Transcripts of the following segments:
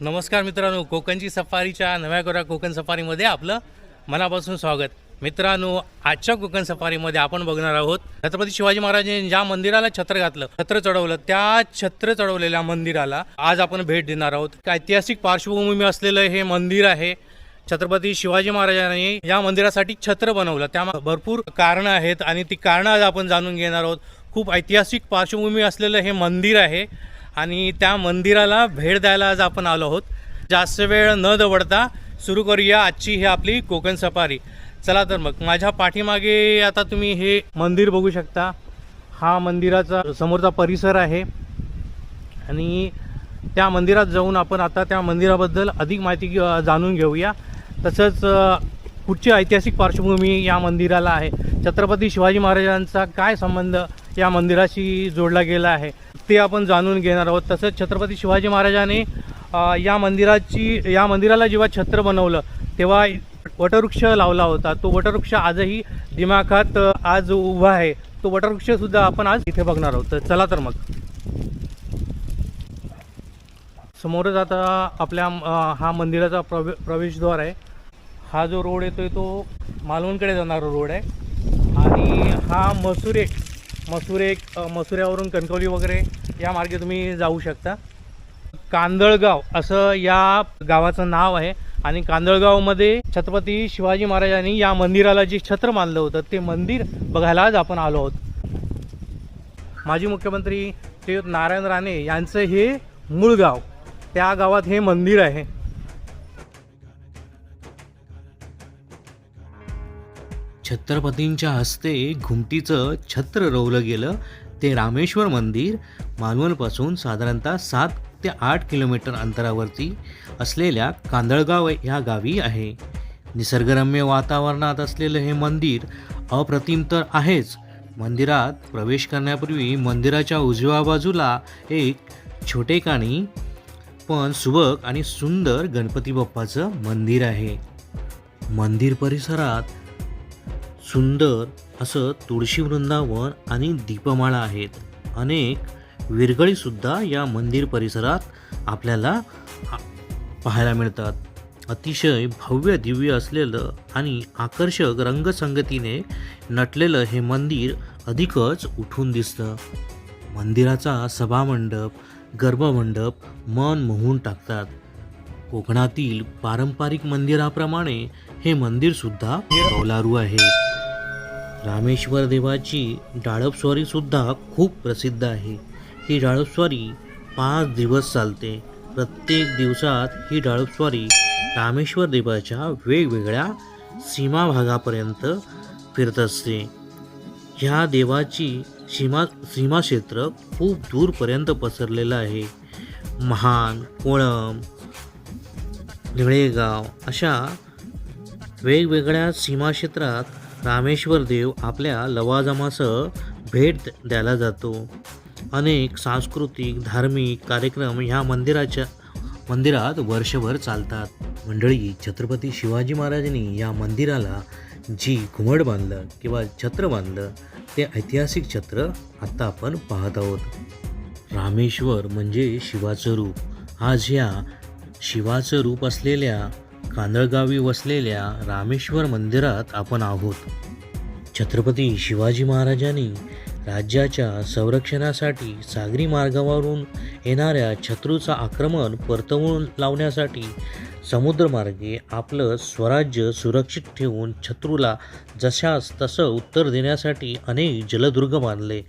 नमस्कार मित्रांनो कोकणची सफारीच्या नव्या कोऱ्या कोकण सफारीमध्ये आपलं मनापासून स्वागत. मित्रांनो आजच्या कोकण सफारीमध्ये आपण बघणार आहोत छत्रपती शिवाजी महाराजांनी ज्या मंदिराला छत्र घातलं छत्र चढवलं त्या छत्र चढवलेल्या मंदिराला आज आपण भेट देणार आहोत. ऐतिहासिक पार्श्वभूमी असलेलं हे मंदिर आहे. छत्रपती शिवाजी महाराजांनी या मंदिरासाठी छत्र बनवलं. त्या भरपूर कारणं आहेत आणि ती कारणं आज आपण जाणून घेणार आहोत. खूप ऐतिहासिक पार्श्वभूमी असलेलं हे मंदिर आहे. आणि त्या मंदिराला भेट द्यायला आज आपण आलो आहोत. जास्त वेळ न दवडता सुरू करूया आजची ही आपली कोकण सफारी. चला तर मग माझ्या पाठीमागे आता तुम्ही हे मंदिर बघू शकता. हा मंदिराचा समोरचा परिसर आहे. आणि त्या मंदिरात जाऊन आपण आता त्या मंदिराबद्दल अधिक माहिती जाणून घेऊया. तसंच कुठची ऐतिहासिक पार्श्वभूमी या मंदिराला आहे? छत्रपती शिवाजी महाराजांचा काय संबंध? या मंदिराशी जोडला गेला आहे. ते आपण जाणून घेणार आहोत. तसंच छत्रपती शिवाजी महाराजांनी या मंदिराची या मंदिराला जेव्हा छत्र बनवलं तेव्हा वटवृक्ष लावला होता. तो वटवृक्ष आजही दिमाखात आज उभा आहे. तो वटवृक्षसुद्धा आपण आज इथे बघणार आहोत. चला तर मग. समोरच आता आपल्या हा मंदिराचा प्रवे प्रवेशद्वार आहे. हा जो रोड येतोय तो मालवणकडे जाणारा रोड आहे. आणि हा मसुरे मसुरे मसुऱ्यावरून कणकवली वगैरे या मार्गे तुम्ही जाऊ शकता. कांदळगाव असं या गावाचं नाव आहे आणि कांदळगावमध्ये छत्रपती शिवाजी महाराजांनी या मंदिराला जे छत्र मानलं होतं ते मंदिर बघायला आज आपण आलो आहोत. माजी मुख्यमंत्री श्रीयुत नारायण राणे यांचं हे मूळ गाव त्या गावात हे मंदिर आहे. छत्रपतींच्या हस्ते घुमटीचं छत्र रोवलं गेलं. ते रामेश्वर मंदिर मालवणपासून साधारणतः सात ते आठ किलोमीटर अंतरावरती असलेल्या कांदळगाव ह्या गावी आहे. निसर्गरम्य वातावरणात असलेलं हे मंदिर अप्रतिम तर आहेच. मंदिरात प्रवेश करण्यापूर्वी मंदिराच्या उजव्या बाजूला एक छोटेखानी पण सुबक आणि सुंदर गणपती बाप्पाचं मंदिर आहे. मंदिर परिसरात सुंदर असं तुळशी वृंदावन आणि दीपमाळा आहेत. अनेक विरगळीसुद्धा या मंदिर परिसरात आपल्याला पाहायला मिळतात. अतिशय भव्य दिव्य असलेलं आणि आकर्षक रंगसंगतीने नटलेलं हे मंदिर अधिकच उठून दिसतं. मंदिराचा सभामंडप गर्भमंडप मन मोहून टाकतात. कोकणातील पारंपरिक मंदिराप्रमाणे हे मंदिरसुद्धा कौलारू आहे. रामेश्वर देवाची डाळपस्वारीसुद्धा खूप प्रसिद्ध आहे. ही डाळपस्वारी पाच दिवस चालते. प्रत्येक दिवसात ही डाळपस्वारी रामेश्वर देवाच्या वेगवेगळ्या सीमा भागापर्यंत फिरत असते. ह्या देवाची सीमा सीमाक्षेत्र खूप दूरपर्यंत पसरलेलं आहे. महान कोळम निळेगाव अशा वेगवेगळ्या सीमाक्षेत्रात रामेश्वर देव आपल्या लवाजमासह भेट द्यायला जातो. अनेक सांस्कृतिक धार्मिक कार्यक्रम ह्या मंदिराच्या मंदिरात वर्षभर चालतात. मंडळी छत्रपती शिवाजी महाराजांनी या मंदिराला जी घुमट बांधलं किंवा छत्र बांधलं ते ऐतिहासिक छत्र आत्ता आपण पाहत आहोत. रामेश्वर म्हणजे शिवाचं रूप. आज ह्या शिवाचं रूप असलेल्या कांदळगावी वसलेल्या रामेश्वर मंदिरात आपण आहोत. छत्रपती शिवाजी महाराजांनी राज्याच्या संरक्षणासाठी सागरी मार्गावरून येणाऱ्या शत्रूचं आक्रमण परतवून लावण्यासाठी समुद्रमार्गे आपलं स्वराज्य सुरक्षित ठेवून शत्रूला जशास तसं उत्तर देण्यासाठी अनेक जलदुर्ग बांधले.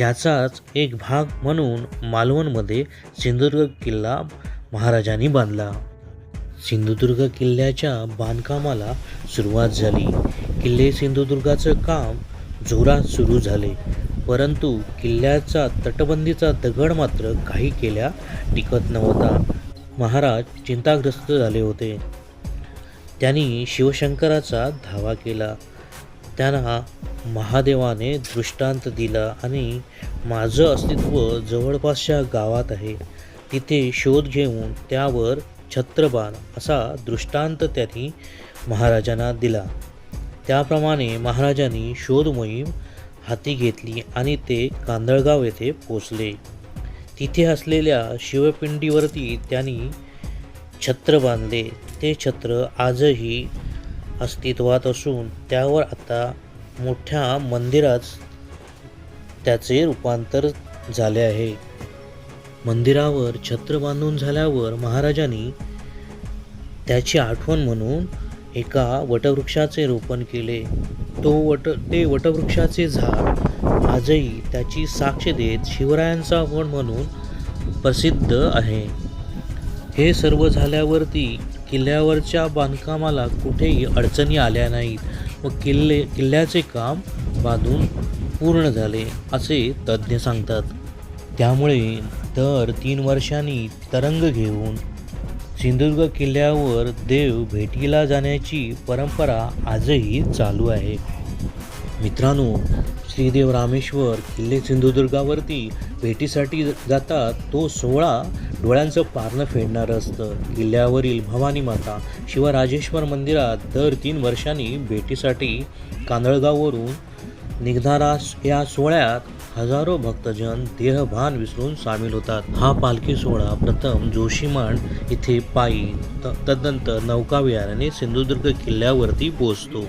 याचाच एक भाग म्हणून मालवणमध्ये सिंधुदुर्ग किल्ला महाराजांनी बांधला. सिंधुदुर्ग किल्ल्याच्या बांधकामाला सुरुवात झाली. किल्ले सिंधुदुर्गाचं काम जोरात सुरू झाले. परंतु किल्ल्याचा तटबंदीचा दगड मात्र काही केल्या टिकत नव्हता. महाराज चिंताग्रस्त झाले होते. त्यांनी शिवशंकराचा धावा केला. त्यांना महादेवाने दृष्टांत दिला आणि माझं अस्तित्व जवळपासच्या गावात आहे. तिथे शोध घेऊन त्यावर छत्रपाल असा दृष्टांत त्यांनी महाराजांना दिला. त्याप्रमाणे महाराजांनी शोध मोहीम हाती घेतली आणि ते कांदळगाव येथे पोचले तिथे असलेल्या शिवपिंडीवरती त्यांनी छत्र बांधले. ते छत्र आजही अस्तित्वात असून त्यावर आता मोठ्या मंदिरात त्याचे रूपांतर झाले आहे. मंदिरावर छत्र बांधून झाल्यावर महाराजांनी त्याची आठवण म्हणून एका वटवृक्षाचे रोपण केले. तो वट ते वटवृक्षाचे झाड आजही त्याची साक्ष देत शिवरायांचा वण म्हणून प्रसिद्ध आहे. हे सर्व झाल्यावरती किल्ल्यावरच्या बांधकामाला कुठेही अडचणी आल्या नाहीत. व किल्ले किल्ल्याचे काम बांधून पूर्ण झाले असे तज्ज्ञ सांगतात. त्यामुळे दर तीन वर्षांनी तरंग घेऊन सिंधुदुर्ग किल्ल्यावर देव भेटीला जाण्याची परंपरा आजही चालू आहे. मित्रांनो श्रीदेव रामेश्वर किल्ले सिंधुदुर्गावरती भेटीसाठी जातात तो सोहळा डोळ्यांचं पारणं फेडणारं असतं. किल्ल्यावरील भवानी माता शिवराजेश्वर मंदिरात दर तीन वर्षांनी भेटीसाठी कांदळगाववरून निघणारा या सोहळ्यात हजारो भक्तजन देहभान विसरून सामील होतात. हा पालखी सोहळा प्रथम जोशीमाण इथे पायी त- तदनंतर नौकाविहाराने सिंधुदुर्ग किल्ल्यावरती पोहोचतो.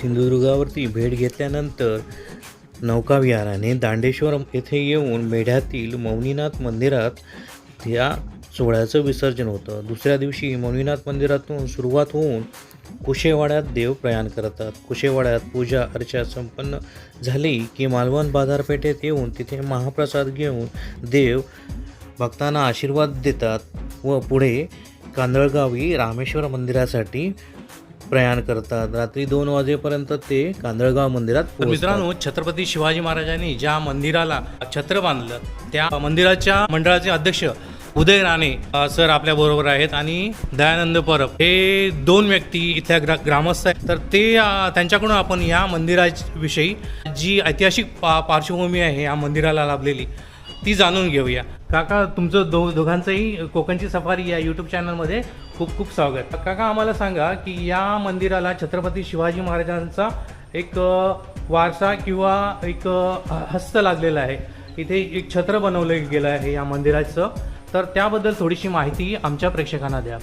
सिंधुदुर्गावरती भेट घेतल्यानंतर नौकाविहाराने दांडेश्वर येथे येऊन मेढ्यातील मौनीनाथ मंदिरात या सोहळ्याचं विसर्जन होतं. दुसऱ्या दिवशी मौनीनाथ मंदिरातून सुरुवात होऊन कुशेवाड्यात देव प्रयाण करतात. कुशेवाड्यात पूजा अर्चा संपन्न झाली की मालवण बाजारपेठेत येऊन तिथे महाप्रसाद घेऊन देव भक्तांना आशीर्वाद देतात व पुढे कांदळगावी रामेश्वर मंदिरासाठी प्रयाण करतात रात्री दोन वाजेपर्यंत ते कांदळगाव मंदिरात. मित्रांनो छत्रपती शिवाजी महाराजांनी ज्या मंदिराला छत्र बांधलं त्या मंदिराच्या मंडळाचे अध्यक्ष उदय राणे सर आपल्या बरोबर आहेत आणि दयानंद परब हे दोन व्यक्ती इथल्या ग्रा ग्रामस्थ आहेत तर ते त्यांच्याकडून आपण या मंदिराविषयी जी ऐतिहासिक पा पार्श्वभूमी आहे या मंदिराला लाभलेली ती जाणून घेऊया. काका तुमचं दो दोघांचंही कोकणची सफारी या यूट्यूब चॅनलमध्ये खूप खूप स्वागत. काका आम्हाला सांगा की या मंदिराला छत्रपती शिवाजी महाराजांचा एक वारसा किंवा एक हस्त लागलेला आहे. इथे एक छत्र बनवलं गेलं आहे या मंदिराचं. तर त्याबद्दल थोडीशी माहिती आमच्या प्रेक्षकांना द्या.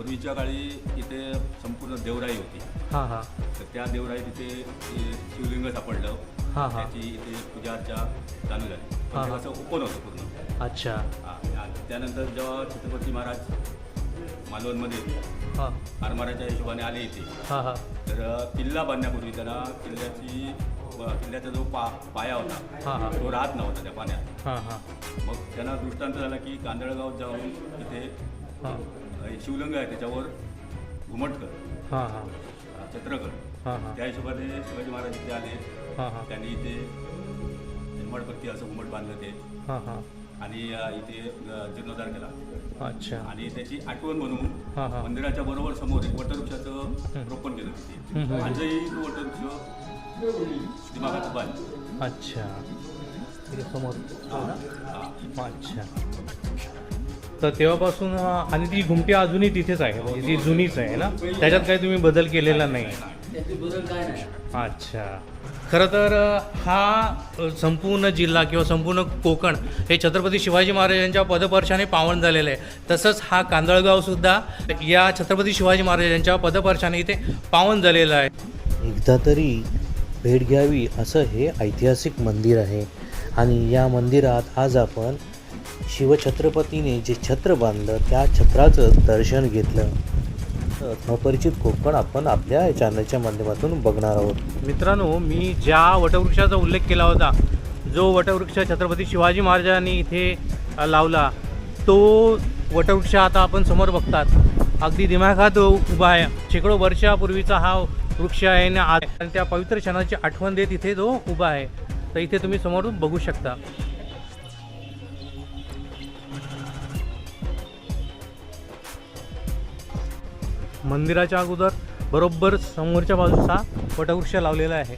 पूर्वीच्या काळी इथे संपूर्ण देवराई होती. हां हां. तर त्या देवराईत इथे हे शिवलिंग सापडलं. हां हां. त्याची इथे पूजा अर्चा चालू झाली. पण असं ओपन होतं पूर्ण. अच्छा. हा, आणि त्यानंतर जेव्हा छत्रपती महाराज मालवणमध्ये हां. आरमाराच्या हिशोबाने आले इथे हां हां. तर किल्ला बांधण्यापूर्वी त्यांना किल्ल्याची किल्ल्याचा जो पा पाया हा, होता हा. तो राहत नव्हता त्या पाण्यात. हां हां. मग त्यांना दृष्टांत झाला की कांदळगाव जाऊन इथे हां. शिवलिंग आहे त्याच्यावर घुमट कर. हां हां. छत्र कर. हां हां. त्या हिशोबाने शिवाजी महाराज इथे आले. हां हां. त्यांनी इथे हिरमडपट्टी असं घुमट बांधलं ते. हां हां. आणि अ, इथे अ, जीर्णोद्धार केला. अच्छा. आणि त्याची आठवण म्हणून हां हां. मंदिराच्या बरोबर समोर एक वटवृक्षाचं रोपण केलं तिथे. आजही तो वटवृक्ष दिमागात आहे. अच्छा. समोर. हो? हा. अच्छा. तर तेव्हापासून आणि ती घुमटी अजूनही तिथेच आहे. म्हणजे ती जुनीच आहे ना? त्याच्यात काही तुम्ही बदल केलेला नाही. अच्छा. खरं तर हा संपूर्ण जिल्हा किंवा संपूर्ण कोकण हे छत्रपती शिवाजी महाराजांच्या पदपर्शाने पावन झालेलं आहे. तसंच हा कांदळगाव सुद्धा या छत्रपती शिवाजी महाराजांच्या पदपर्शाने इथे पावन झालेलं आहे. एकदा तरी भेट घ्यावी असं हे ऐतिहासिक मंदिर आहे. आणि या मंदिरात आज आपण शिवछत्रपतीने जे छत्र बांधलं त्या छत्राचं दर्शन घेतलं. अपरिचित कोकण आपण आपल्या चॅनलच्या माध्यमातून बघणार आहोत. मित्रांनो मी ज्या वटवृक्षाचा उल्लेख केला होता जो वटवृक्ष छत्रपती शिवाजी महाराजांनी इथे लावला तो वटवृक्ष आता आपण समोर बघतात. अगदी दिमागात उभा आहे. शेकडो वर्षापूर्वीचा हा वृक्ष आहे आणि त्या पवित्र क्षणाची आठवण देत इथे तो उभा आहे. तर इथे तुम्ही समोरून बघू शकता. मंदिराच्या अगोदर बरोबर समोरच्या बाजूचा वटवृक्ष लावलेला आहे.